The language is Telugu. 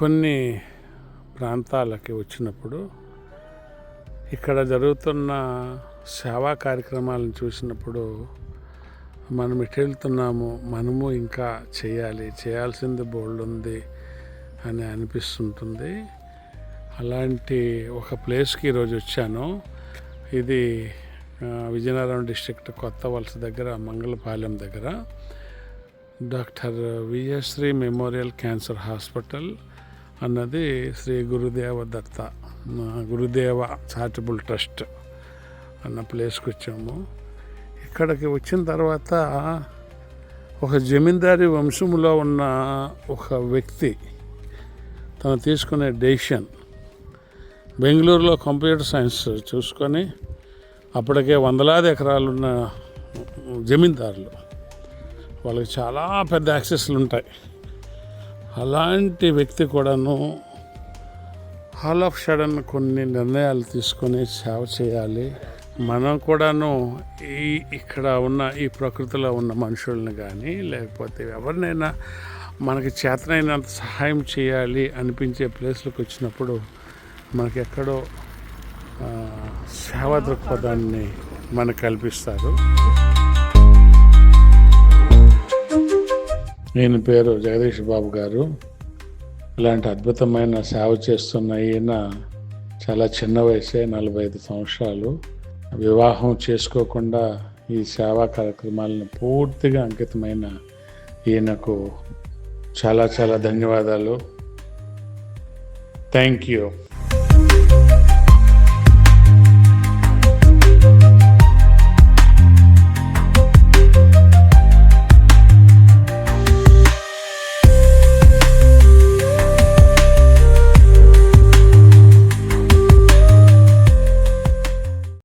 కొన్ని ప్రాంతాలకి వచ్చినప్పుడు ఇక్కడ జరుగుతున్న సేవా కార్యక్రమాలను చూసినప్పుడు మనం ఇటు వెళ్తున్నాము మనము ఇంకా చేయాలి చేయాల్సింది బోల్డ్ ఉంది అని అనిపిస్తుంటుంది. అలాంటి ఒక ప్లేస్కి ఈరోజు వచ్చాను. ఇది విజయనగరం డిస్ట్రిక్ట్ కొత్త వలస దగ్గర మంగళపాలెం దగ్గర. Doctor Vijayasri memorial cancer hospital. అన్నది శ్రీ గురుదేవ దత్త గురుదేవ చారిటబుల్ ట్రస్ట్ అన్న ప్లేస్కి వచ్చాము. ఇక్కడికి వచ్చిన తర్వాత ఒక జమీందారీ వంశములో ఉన్న ఒక వ్యక్తి తను తీసుకునే డెసిషన్ బెంగళూరులో కంప్యూటర్ సైన్స్ చూసుకొని అప్పటికే వందలాది ఎకరాలున్న జమీందారులు. వాళ్ళకి చాలా పెద్ద యాక్సెస్లు ఉంటాయి. అలాంటి వ్యక్తి కూడాను హాల్ ఆఫ్ సడన్ కొన్ని నిర్ణయాలు తీసుకొని సేవ చేయాలి. మనం కూడాను ఈ ఇక్కడ ఉన్న ఈ ప్రకృతిలో ఉన్న మనుషుల్ని కానీ లేకపోతే ఎవరినైనా మనకి చేతనైనంత సహాయం చేయాలి అనిపించే ప్లేస్లకు వచ్చినప్పుడు మనకి ఎక్కడో సేవా దృక్పథాన్ని మనకు కల్పిస్తారు. నేను పేరు జగదీష్ బాబు గారు. ఇలాంటి అద్భుతమైన సేవ చేస్తున్న ఈయన చాలా చిన్న వయసే నలభై ఐదు సంవత్సరాలు. వివాహం చేసుకోకుండా ఈ సేవా కార్యక్రమాలను పూర్తిగా అంకితమైన ఈయనకు చాలా చాలా ధన్యవాదాలు. Thank you.